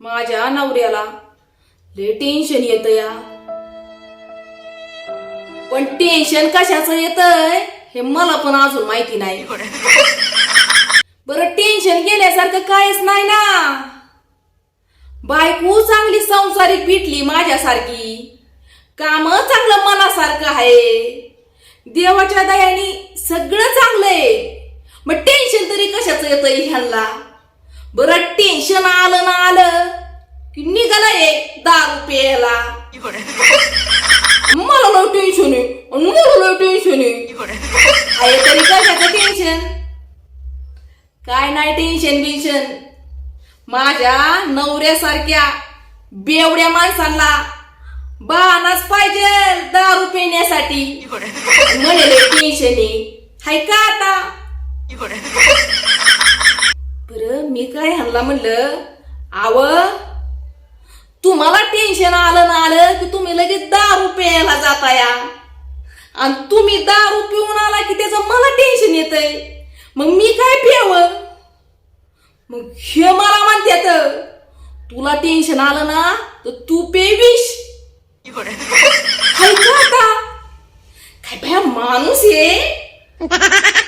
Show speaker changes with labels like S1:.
S1: माझ्या नवऱ्याला लय टेन्शन येत या. पण टेन्शन कशाचं येतंय हे मला पण अजून माहिती नाही. बरं टेन्शन गेल्यासारखं काहीच नाही ना. बायको चांगली संसारिक भेटली माझ्यासारखी. काम चांगलं मनासारखं आहे. देवाच्या दयाने सगळं चांगलंय. मग टेन्शन तरी कशाचं येतंय ह्यांना? बरं टेन्शन आलं ना आलं. की निघालंय दारू प्यायला. मला लय टेन्शन आहे. आणि मला लय टेन्शन आहे. आहे तरी कशाचं टेन्शन काय नाही टेन्शन बिन्शन. माझ्या नवऱ्यासारख्या बेवड्या माणसांना बहानाच पाहिजे दारू पिण्यासाठी. म्हणे टेन्शन आहे. हाय का आता? बर मी काय हल्ला म्हणलं आव तुम्हाला टेन्शन आलं ना आलं की तुम्ही लगेच दारू प्यायला जाता या आणि तुम्ही दारू पिऊन आला की त्याचं मला टेन्शन येतंय. मग मी काय प्याव? मग हे मला म्हणतात तुला टेन्शन आलं ना तर तू पेविश का आता? काय भया माणूस आहे?